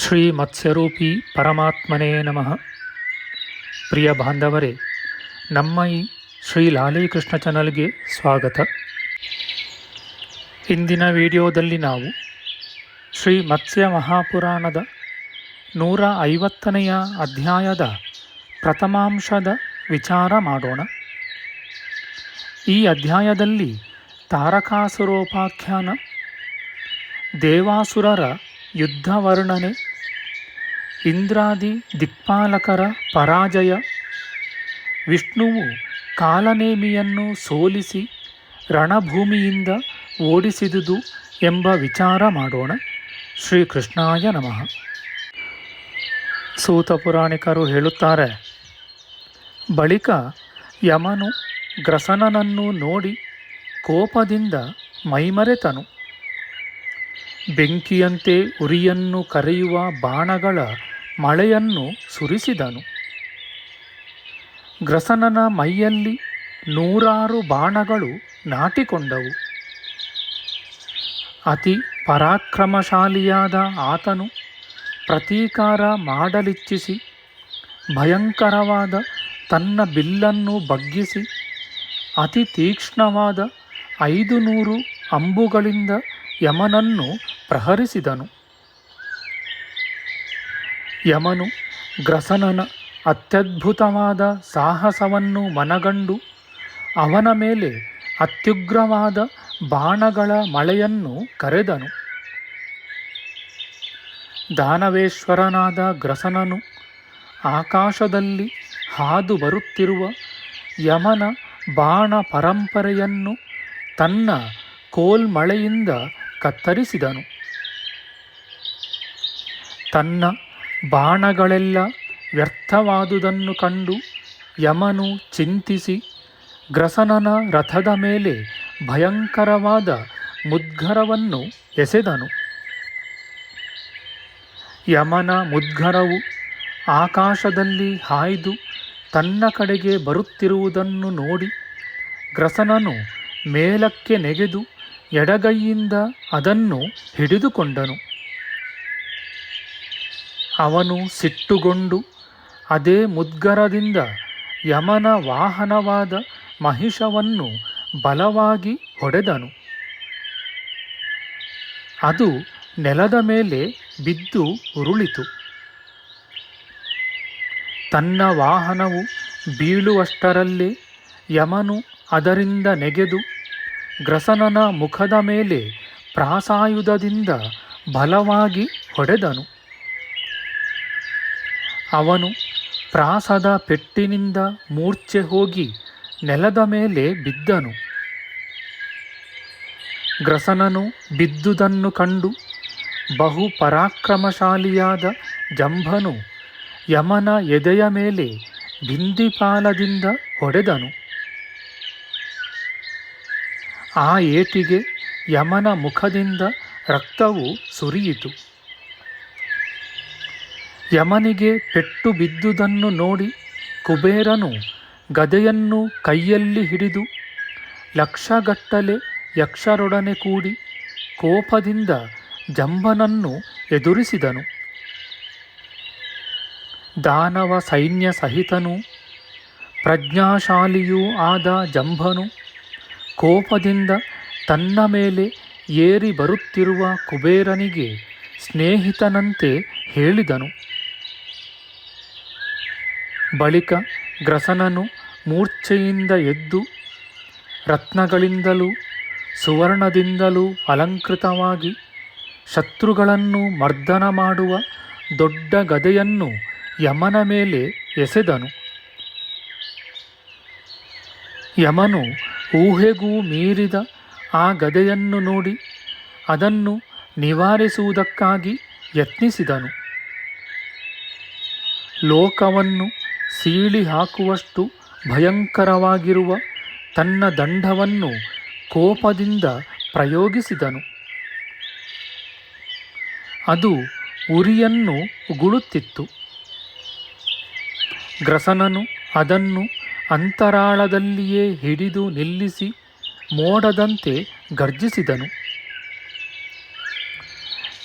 ಶ್ರೀ ಮತ್ಸ್ಯರೂಪಿ ಪರಮಾತ್ಮನೇ ನಮಃ. ಪ್ರಿಯ ಬಾಂಧವರೇ, ನಮ್ಮ ಈ ಶ್ರೀ ಲಾಲೀಕೃಷ್ಣ ಚಾನಲ್ಗೆ ಸ್ವಾಗತ. ಇಂದಿನ ವಿಡಿಯೋದಲ್ಲಿ ನಾವು ಶ್ರೀ ಮತ್ಸ್ಯ ಮಹಾಪುರಾಣದ ನೂರ ಐವತ್ತನೆಯ ಅಧ್ಯಾಯದ ಪ್ರಥಮಾಂಶದ ವಿಚಾರ ಮಾಡೋಣ. ಈ ಅಧ್ಯಾಯದಲ್ಲಿ ತಾರಕಾಸುರೋಪಾಖ್ಯಾನ, ದೇವಾಸುರರ ಯುದ್ಧ ವರ್ಣನೆ ಇಂದ್ರಾದಿ ದಿಕ್ಪಾಲಕರ ಪರಾಜಯ. ವಿಷ್ಣುವು ಕಾಲನೇಮಿಯನ್ನು ಸೋಲಿಸಿ ರಣಭೂಮಿಯಿಂದ ಓಡಿಸಿದುದು ಎಂಬ ವಿಚಾರ ಮಾಡೋಣ. ಶ್ರೀಕೃಷ್ಣಾಯ ನಮಃ. ಸೂತ ಪುರಾಣಿಕರು ಹೇಳುತ್ತಾರೆ, ಬಳಿಕ ಯಮನು ಗ್ರಸನನನ್ನು ನೋಡಿ ಕೋಪದಿಂದ ಮೈಮರೆತನು. ಬೆಂಕಿಯಂತೆ ಉರಿಯನ್ನು ಕರೆಯುವ ಬಾಣಗಳ ಮಳೆಯನ್ನು ಸುರಿಸಿದನು. ಗ್ರಸನನ ಮೈಯಲ್ಲಿ ನೂರಾರು ಬಾಣಗಳು ನಾಟಿಕೊಂಡವು. ಅತಿ ಪರಾಕ್ರಮಶಾಲಿಯಾದ ಆತನು ಪ್ರತೀಕಾರ ಮಾಡಲಿಚ್ಛಿಸಿ, ಭಯಂಕರವಾದ ತನ್ನ ಬಿಲ್ಲನ್ನು ಬಗ್ಗಿಸಿ, ಅತಿ ತೀಕ್ಷ್ಣವಾದ ಐದು ನೂರು ಅಂಬುಗಳಿಂದ ಯಮನನ್ನು ಪ್ರಹರಿಸಿದನು. ಯಮನು ಗ್ರಸನನ ಅತ್ಯದ್ಭುತವಾದ ಸಾಹಸವನ್ನು ಮನಗಂಡು ಅವನ ಮೇಲೆ ಅತ್ಯುಗ್ರವಾದ ಬಾಣಗಳ ಮಳೆಯನ್ನು ಕರೆದನು. ದಾನವೇಶ್ವರನಾದ ಗ್ರಸನನು ಆಕಾಶದಲ್ಲಿ ಹಾದು ಬರುತ್ತಿರುವ ಯಮನ ಬಾಣ ಪರಂಪರೆಯನ್ನು ತನ್ನ ಕೋಲ್ಮಳೆಯಿಂದ ಕತ್ತರಿಸಿದನು. ತನ್ನ ಬಾಣಗಳೆಲ್ಲ ವ್ಯರ್ಥವಾದುದನ್ನು ಕಂಡು ಯಮನು ಚಿಂತಿಸಿ ಗ್ರಸನನ ರಥದ ಮೇಲೆ ಭಯಂಕರವಾದ ಮುದ್ಗರವನ್ನು ಎಸೆದನು. ಯಮನ ಮುದ್ಗರವು ಆಕಾಶದಲ್ಲಿ ಹಾಯ್ದು ತನ್ನ ಕಡೆಗೆ ಬರುತ್ತಿರುವುದನ್ನು ನೋಡಿ ಗ್ರಸನನು ಮೇಲಕ್ಕೆ ನೆಗೆದು ಎಡಗೈಯಿಂದ ಅದನ್ನು ಹಿಡಿದುಕೊಂಡನು. ಅವನು ಸಿಟ್ಟುಗೊಂಡು ಅದೇ ಮುದ್ಗರದಿಂದ ಯಮನ ವಾಹನವಾದ ಮಹಿಷವನ್ನು ಬಲವಾಗಿ ಹೊಡೆದನು. ಅದು ನೆಲದ ಮೇಲೆ ಬಿದ್ದು ಉರುಳಿತು. ತನ್ನ ವಾಹನವು ಬೀಳುವಷ್ಟರಲ್ಲೇ ಯಮನು ಅದರಿಂದ ನೆಗೆದು ಗ್ರಸನನ ಮುಖದ ಮೇಲೆ ಪ್ರಾಸಾಯುಧದಿಂದ ಬಲವಾಗಿ ಹೊಡೆದನು. ಅವನು ಪ್ರಾಸದ ಪೆಟ್ಟಿನಿಂದ ಮೂರ್ಛೆ ಹೋಗಿ ನೆಲದ ಮೇಲೆ ಬಿದ್ದನು. ಗ್ರಸನನು ಬಿದ್ದುದನ್ನು ಕಂಡು ಬಹು ಪರಾಕ್ರಮಶಾಲಿಯಾದ ಜಂಭನು ಯಮನ ಎದೆಯ ಮೇಲೆ ಬಿಂದಿಪಾಲದಿಂದ ಹೊಡೆದನು. ಆ ಏಟಿಗೆ ಯಮನ ಮುಖದಿಂದ ರಕ್ತವು ಸುರಿಯಿತು. ಯಮನಿಗೆ ಪೆಟ್ಟು ಬಿದ್ದುದನ್ನು ನೋಡಿ ಕುಬೇರನು ಗದೆಯನ್ನು ಕೈಯಲ್ಲಿ ಹಿಡಿದು ಲಕ್ಷಗಟ್ಟಲೆ ಯಕ್ಷರೊಡನೆ ಕೂಡಿ ಕೋಪದಿಂದ ಜಂಬನನ್ನು ಎದುರಿಸಿದನು. ದಾನವ ಸೈನ್ಯ ಸಹಿತನು ಪ್ರಜ್ಞಾಶಾಲಿಯೂ ಆದ ಜಂಭನು ಕೋಪದಿಂದ ತನ್ನ ಮೇಲೆ ಏರಿ ಬರುತ್ತಿರುವ ಕುಬೇರನಿಗೆ ಸ್ನೇಹಿತನಂತೆ ಹೇಳಿದನು. ಬಳಿಕ ಗ್ರಸನನು ಮೂರ್ಛೆಯಿಂದ ಎದ್ದು ರತ್ನಗಳಿಂದಲೂ ಸುವರ್ಣದಿಂದಲೂ ಅಲಂಕೃತವಾಗಿ ಶತ್ರುಗಳನ್ನು ಮರ್ದನ ಮಾಡುವ ದೊಡ್ಡ ಗದೆಯನ್ನು ಯಮನ ಮೇಲೆ ಎಸೆದನು. ಯಮನು ಊಹೆಗೂ ಮೀರಿದ ಆ ಗದೆಯನ್ನು ನೋಡಿ ಅದನ್ನು ನಿವಾರಿಸುವುದಕ್ಕಾಗಿ ಯತ್ನಿಸಿದನು. ಲೋಕವನ್ನು ಸೀಳಿ ಹಾಕುವಷ್ಟು ಭಯಂಕರವಾಗಿರುವ ತನ್ನ ದಂಡವನ್ನು ಕೋಪದಿಂದ ಪ್ರಯೋಗಿಸಿದನು. ಅದು ಉರಿಯನ್ನು ಉಗುಳುತ್ತಿತ್ತು. ಗ್ರಸನನು ಅದನ್ನು ಅಂತರಾಳದಲ್ಲಿಯೇ ಹಿಡಿದು ನಿಲ್ಲಿಸಿ ಮೋಡದಂತೆ ಗರ್ಜಿಸಿದನು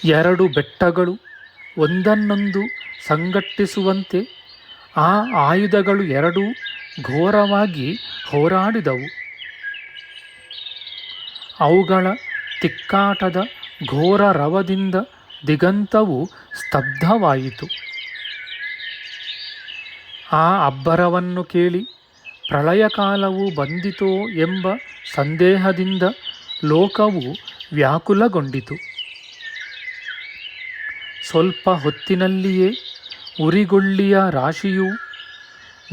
ಎರಡು ಬೆಟ್ಟಗಳು ಒಂದನ್ನೊಂದು ಸಂಘಟ್ಟಿಸುವಂತೆ ಆ ಆಯುಧಗಳು ಎರಡೂ ಘೋರವಾಗಿ ಹೋರಾಡಿದವು. ಅವುಗಳ ತಿಕ್ಕಾಟದ ಘೋರ ರವದಿಂದ ದಿಗಂತವು ಸ್ತಬ್ಧವಾಯಿತು. ಆ ಅಬ್ಬರವನ್ನು ಕೇಳಿ ಪ್ರಳಯ ಕಾಲವು ಬಂದಿತೋ ಎಂಬ ಸಂದೇಹದಿಂದ ಲೋಕವು ವ್ಯಾಕುಲಗೊಂಡಿತು. ಸ್ವಲ್ಪ ಹೊತ್ತಿನಲ್ಲಿಯೇ ಉರಿಗುಳ್ಳಿಯ ರಾಶಿಯು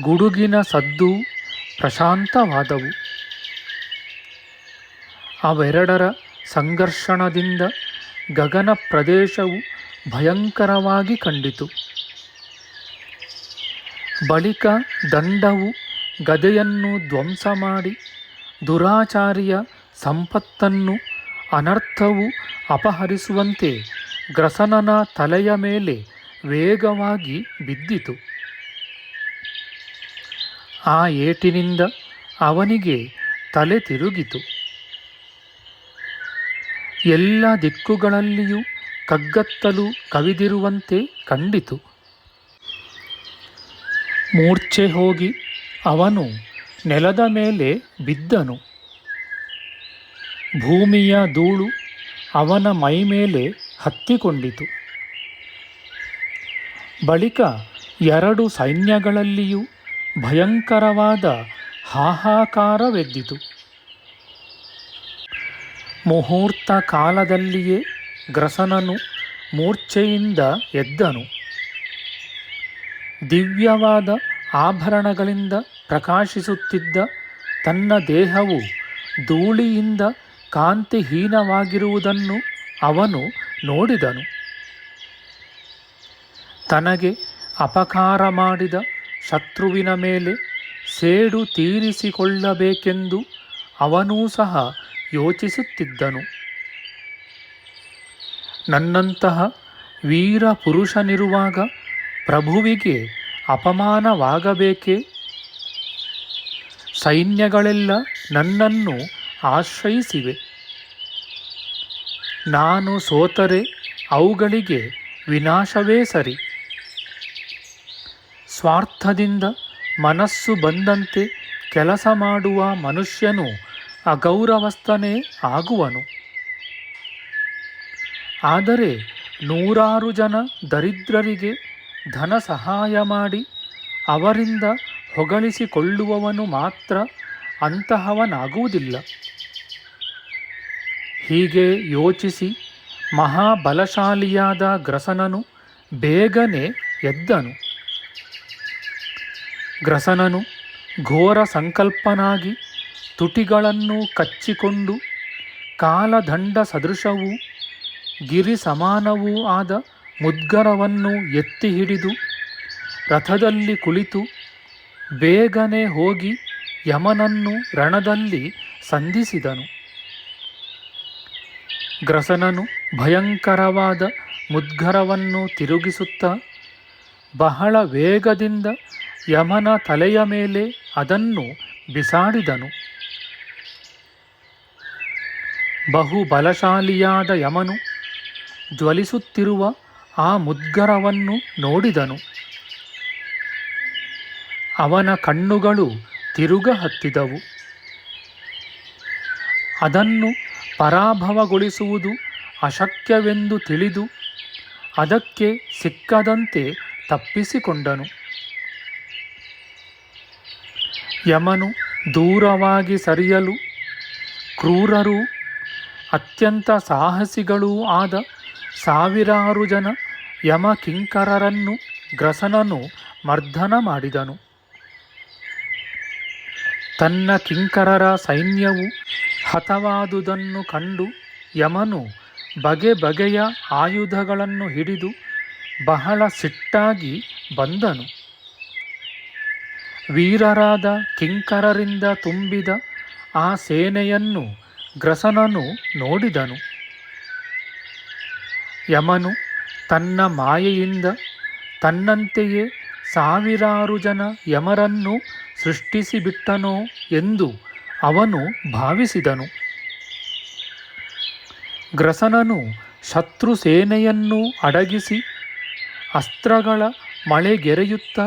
ಗುಡುಗಿನ ಸದ್ದು ಪ್ರಶಾಂತವಾದವು. ಅವೆರಡರ ಸಂಘರ್ಷಣದಿಂದ ಗಗನ ಪ್ರದೇಶವು ಭಯಂಕರವಾಗಿ ಕಂಡಿತು. ಬಳಿಕ ದಂಡವು ಗದೆಯನ್ನು ಧ್ವಂಸ ಮಾಡಿ ದುರಾಚಾರಿಯ ಸಂಪತ್ತನ್ನು ಅನರ್ಥವು ಅಪಹರಿಸುವಂತೆ ಗ್ರಸನನ ತಲೆಯ ಮೇಲೆ ವೇಗವಾಗಿ ಬಿದ್ದಿತು. ಆ ಏಟಿನಿಂದ ಅವನಿಗೆ ತಲೆ ತಿರುಗಿತು. ಎಲ್ಲ ದಿಕ್ಕುಗಳಲ್ಲಿಯೂ ಕಗ್ಗತ್ತಲು ಕವಿದಿರುವಂತೆ ಕಂಡಿತು. ಮೂರ್ಛೆ ಹೋಗಿ ಅವನು ನೆಲದ ಮೇಲೆ ಬಿದ್ದನು. ಭೂಮಿಯ ಧೂಳು ಅವನ ಮೈಮೇಲೆ ಹತ್ತಿಕೊಂಡಿತು. ಬಳಿಕ ಎರಡು ಸೈನ್ಯಗಳಲ್ಲಿಯೂ ಭಯಂಕರವಾದ ಹಾಹಾಕಾರವೆದ್ದಿತು. ಮುಹೂರ್ತ ಕಾಲದಲ್ಲಿಯೇ ಗ್ರಸನನು ಮೂರ್ಛೆಯಿಂದ ಎದ್ದನು. ದಿವ್ಯವಾದ ಆಭರಣಗಳಿಂದ ಪ್ರಕಾಶಿಸುತ್ತಿದ್ದ ತನ್ನ ದೇಹವು ಧೂಳಿಯಿಂದ ಕಾಂತಿಹೀನವಾಗಿರುವುದನ್ನು ಅವನು ನೋಡಿದನು. ತನಗೆ ಅಪಕಾರ ಮಾಡಿದ ಶತ್ರುವಿನ ಮೇಲೆ ಸೇಡು ತೀರಿಸಿಕೊಳ್ಳಬೇಕೆಂದು ಅವನೂ ಸಹ ಯೋಚಿಸುತ್ತಿದ್ದನು. ನನ್ನಂತಹ ವೀರ ಪುರುಷನಿರುವಾಗ ಪ್ರಭುವಿಗೆ ಅಪಮಾನವಾಗಬೇಕೇ? ಸೈನ್ಯಗಳೆಲ್ಲ ನನ್ನನ್ನು ಆಶ್ರಯಿಸಿವೆ. ನಾನು ಸೋತರೆ ಅವುಗಳಿಗೆ ವಿನಾಶವೇ ಸರಿ. ಸ್ವಾರ್ಥದಿಂದ ಮನಸ್ಸು ಬಂದಂತೆ ಕೆಲಸ ಮಾಡುವ ಮನುಷ್ಯನು ಅಗೌರವಸ್ಥನೇ ಆಗುವನು. ಆದರೆ ನೂರಾರು ಜನ ದರಿದ್ರರಿಗೆ ಧನ ಸಹಾಯ ಮಾಡಿ ಅವರಿಂದ ಹೊಗಳಿಸಿಕೊಳ್ಳುವವನು ಮಾತ್ರ ಅಂತಹವನಾಗುವುದಿಲ್ಲ. ಹೀಗೆ ಯೋಚಿಸಿ ಮಹಾಬಲಶಾಲಿಯಾದ ಗ್ರಸನನು ಬೇಗನೆ ಎದ್ದನು. ಗ್ರಸನನು ಘೋರ ಸಂಕಲ್ಪನಾಗಿ ತುಟಿಗಳನ್ನು ಕಚ್ಚಿಕೊಂಡು ಕಾಲದಂಡ ಸದೃಶವೂ ಗಿರಿ ಸಮಾನವೂ ಆದ ಮುದ್ಗರವನ್ನು ಎತ್ತಿ ಹಿಡಿದು ರಥದಲ್ಲಿ ಕುಳಿತು ಬೇಗನೆ ಹೋಗಿ ಯಮನನ್ನು ರಣದಲ್ಲಿ ಸಂಧಿಸಿದನು. ಗ್ರಸನನು ಭಯಂಕರವಾದ ಮುದ್ಗರವನ್ನು ತಿರುಗಿಸುತ್ತಾ ಬಹಳ ವೇಗದಿಂದ ಯಮನ ತಲೆಯ ಮೇಲೆ ಅದನ್ನು ಬಿಸಾಡಿದನು. ಬಹು ಬಲಶಾಲಿಯಾದ ಯಮನು ಜ್ವಲಿಸುತ್ತಿರುವ ಆ ಮುದ್ಗರವನ್ನು ನೋಡಿದನು. ಅವನ ಕಣ್ಣುಗಳು ತಿರುಗ ಹತ್ತಿದವು ಅದನ್ನು ಪರಾಭವಗೊಳಿಸುವುದು ಅಶಕ್ಯವೆಂದು ತಿಳಿದು ಅದಕ್ಕೆ ಸಿಕ್ಕದಂತೆ ತಪ್ಪಿಸಿಕೊಂಡನು. ಯಮನು ದೂರವಾಗಿ ಸರಿಯಲು ಕ್ರೂರರೂ ಅತ್ಯಂತ ಸಾಹಸಿಗಳೂ ಆದ ಸಾವಿರಾರು ಜನ ಯಮ ಕಿಂಕರರನ್ನು ಗ್ರಸನನು ಮರ್ದನ ಮಾಡಿದನು. ತನ್ನ ಕಿಂಕರರ ಸೈನ್ಯವು ಹತವಾದುದನ್ನು ಕಂಡು ಯಮನು ಬಗೆ ಬಗೆಯ ಆಯುಧಗಳನ್ನು ಹಿಡಿದು ಬಹಳ ಸಿಟ್ಟಾಗಿ ಬಂದನು. ವೀರರಾದ ಕಿಂಕರರಿಂದ ತುಂಬಿದ ಆ ಸೇನೆಯನ್ನು ಗ್ರಸನನು ನೋಡಿದನು. ಯಮನು ತನ್ನ ಮಾಯೆಯಿಂದ ತನ್ನಂತೆಯೇ ಸಾವಿರಾರು ಜನ ಯಮರನ್ನು ಸೃಷ್ಟಿಸಿಬಿಟ್ಟನೋ ಎಂದು ಅವನು ಭಾವಿಸಿದನು. ಗ್ರಸನನು ಶತ್ರು ಸೇನೆಯನ್ನು ಅಡಗಿಸಿ ಅಸ್ತ್ರಗಳ ಮಳೆಗೆರೆಯುತ್ತ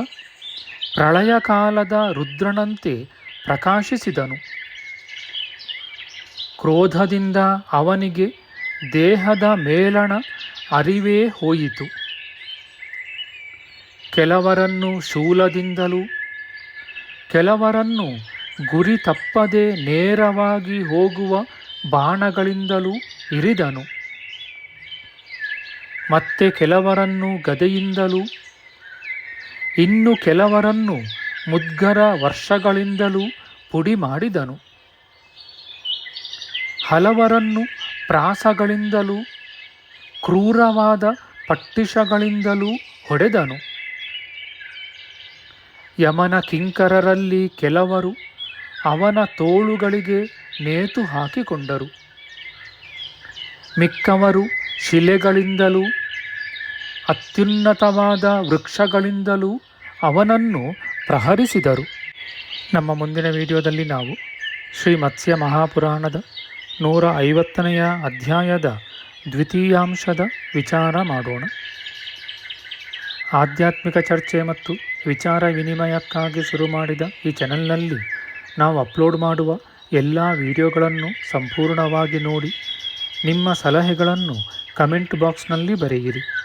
ಪ್ರಳಯ ಕಾಲದ ರುದ್ರನಂತೆ ಪ್ರಕಾಶಿಸಿದನು. ಕ್ರೋಧದಿಂದ ಅವನಿಗೆ ದೇಹದ ಮೇಲಣ ಅರಿವೇ ಹೋಯಿತು. ಕೆಲವರನ್ನು ಶೂಲದಿಂದಲೂ, ಕೆಲವರನ್ನು ಗುರಿ ತಪ್ಪದೆ ನೇರವಾಗಿ ಹೋಗುವ ಬಾಣಗಳಿಂದಲೂ ಇರಿದನು. ಮತ್ತೆ ಕೆಲವರನ್ನು ಗದೆಯಿಂದಲೂ ಇನ್ನು ಕೆಲವರನ್ನು ಮುದ್ಗರ ವರ್ಷಗಳಿಂದಲೂ ಪುಡಿ ಮಾಡಿದನು. ಹಲವರನ್ನು ಪ್ರಾಸಗಳಿಂದಲೂ, ಕ್ರೂರವಾದ ಪಟ್ಟಿಷಗಳಿಂದಲೂ ಹೊಡೆದನು. ಯಮನ ಕಿಂಕರರಲ್ಲಿ ಕೆಲವರು ಅವನ ತೋಳುಗಳಿಗೆ ನೇತು ಹಾಕಿಕೊಂಡರು. ಮಿಕ್ಕವರು ಶಿಲೆಗಳಿಂದಲೂ ಅತ್ಯುನ್ನತವಾದ ವೃಕ್ಷಗಳಿಂದಲೂ ಅವನನ್ನು ಪ್ರಹರಿಸಿದರು. ನಮ್ಮ ಮುಂದಿನ ವಿಡಿಯೋದಲ್ಲಿ ನಾವು ಶ್ರೀ ಮತ್ಸ್ಯ ಮಹಾಪುರಾಣದ ನೂರ ಐವತ್ತನೆಯ ಅಧ್ಯಾಯದ ದ್ವಿತೀಯಾಂಶದ ವಿಚಾರ ಮಾಡೋಣ. ಆಧ್ಯಾತ್ಮಿಕ ಚರ್ಚೆ ಮತ್ತು ವಿಚಾರ ವಿನಿಮಯಕ್ಕಾಗಿ ಶುರು ಮಾಡಿದ ಈ ಚಾನೆಲ್ನಲ್ಲಿ ನಾವು ಅಪ್ಲೋಡ್ ಮಾಡುವ ಎಲ್ಲ ವಿಡಿಯೋಗಳನ್ನು ಸಂಪೂರ್ಣವಾಗಿ ನೋಡಿ ನಿಮ್ಮ ಸಲಹೆಗಳನ್ನು ಕಮೆಂಟ್ ಬಾಕ್ಸ್ನಲ್ಲಿ ಬರೆಯಿರಿ.